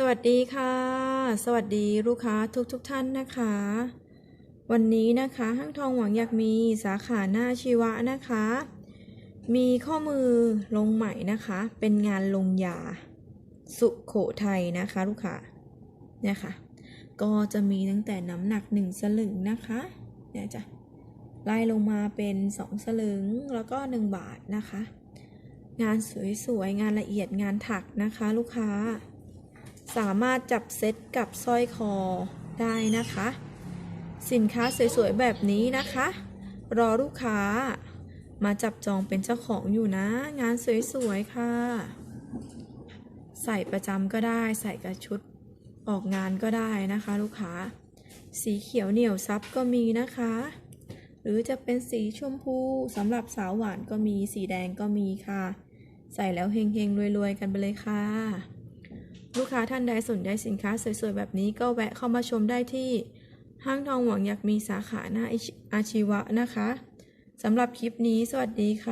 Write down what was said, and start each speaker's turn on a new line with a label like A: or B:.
A: สวัสดีค่ะ สวัสดีลูกค้าทุกทุกท่านนะคะ วันนี้นะคะห้างทองหวังอยากมีสาขาหน้าชีวะนะคะ มีข้อมือลงใหม่นะคะ เป็นงานลงยา สุโขทัยนะคะลูกค้าเนี่ยค่ะ ก็จะมีตั้งแต่น้ำหนัก1สลึงนะคะเนี่ยจ้ะไล่ลงมาเป็น2สลึงแล้วก็1บาทนะคะ งานสวยๆงานละเอียดงานถักนะคะ ลูกค้า สามารถจับเซ็ตกับสร้อยคอได้นะคะ สินค้าสวยๆแบบนี้นะคะ รอลูกค้า มาจับจองเป็นเจ้าของอยู่นะ งานสวยๆค่ะ ใส่ประจำก็ได้ใส่กับชุดออกงานก็ได้นะคะ ลูกค้า สีเขียวเหนียวซับก็มีนะคะ หรือจะเป็นสีชมพูสำหรับสาวหวานก็มีสีแดงก็มีค่ะ ใส่แล้วเฮงๆรวยๆกันไปเลยค่ะ ลูกค้าท่านใดสนใจสินค้าสวยๆ แบบนี้ก็แวะเข้ามาชมได้ที่ ห้างทองหวังอยากมีสาขาหน้าอาชีวะนะคะสำหรับคลิปนี้สวัสดีค่ะ